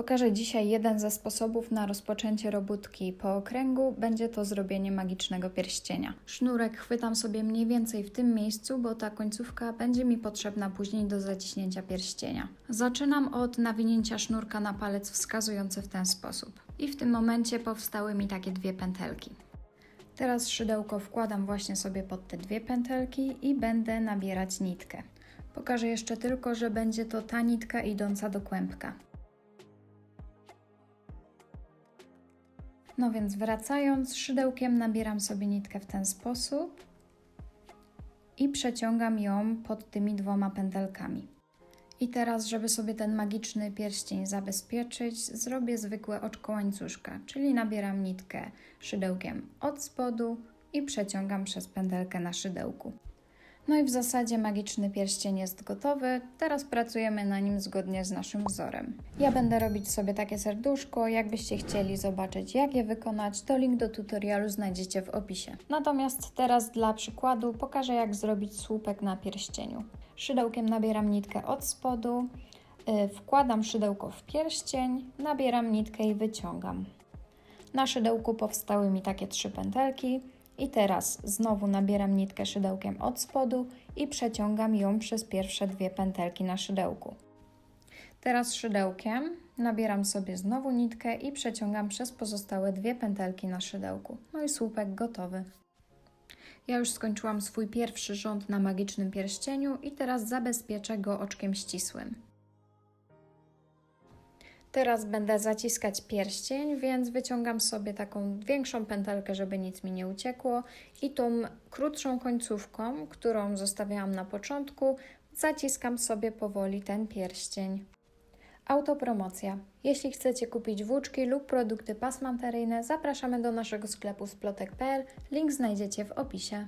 Pokażę dzisiaj jeden ze sposobów na rozpoczęcie robótki po okręgu. Będzie to zrobienie magicznego pierścienia. Sznurek chwytam sobie mniej więcej w tym miejscu, bo ta końcówka będzie mi potrzebna później do zaciśnięcia pierścienia. Zaczynam od nawinięcia sznurka na palec wskazujący w ten sposób. I w tym momencie powstały mi takie dwie pętelki. Teraz szydełko wkładam właśnie sobie pod te dwie pętelki i będę nabierać nitkę. Pokażę jeszcze tylko, że będzie to ta nitka idąca do kłębka. No więc wracając, szydełkiem nabieram sobie nitkę w ten sposób i przeciągam ją pod tymi dwoma pętelkami. I teraz, żeby sobie ten magiczny pierścień zabezpieczyć, zrobię zwykłe oczko łańcuszka, czyli nabieram nitkę szydełkiem od spodu i przeciągam przez pętelkę na szydełku. No i w zasadzie magiczny pierścień jest gotowy. Teraz pracujemy na nim zgodnie z naszym wzorem. Ja będę robić sobie takie serduszko. Jakbyście chcieli zobaczyć, jak je wykonać, to link do tutorialu znajdziecie w opisie. Natomiast teraz dla przykładu pokażę, jak zrobić słupek na pierścieniu. Szydełkiem nabieram nitkę od spodu, yy, wkładam szydełko w pierścień, nabieram nitkę i wyciągam. Na szydełku powstały mi takie trzy pętelki. I teraz znowu nabieram nitkę szydełkiem od spodu i przeciągam ją przez pierwsze dwie pętelki na szydełku. Teraz szydełkiem nabieram sobie znowu nitkę i przeciągam przez pozostałe dwie pętelki na szydełku. No i słupek gotowy. Ja już skończyłam swój pierwszy rząd na magicznym pierścieniu i teraz zabezpieczę go oczkiem ścisłym. Teraz będę zaciskać pierścień, więc wyciągam sobie taką większą pętelkę, żeby nic mi nie uciekło i tą krótszą końcówką, którą zostawiałam na początku, zaciskam sobie powoli ten pierścień. Autopromocja. Jeśli chcecie kupić włóczki lub produkty pasmanteryjne, zapraszamy do naszego sklepu splotek.pl. Link znajdziecie w opisie.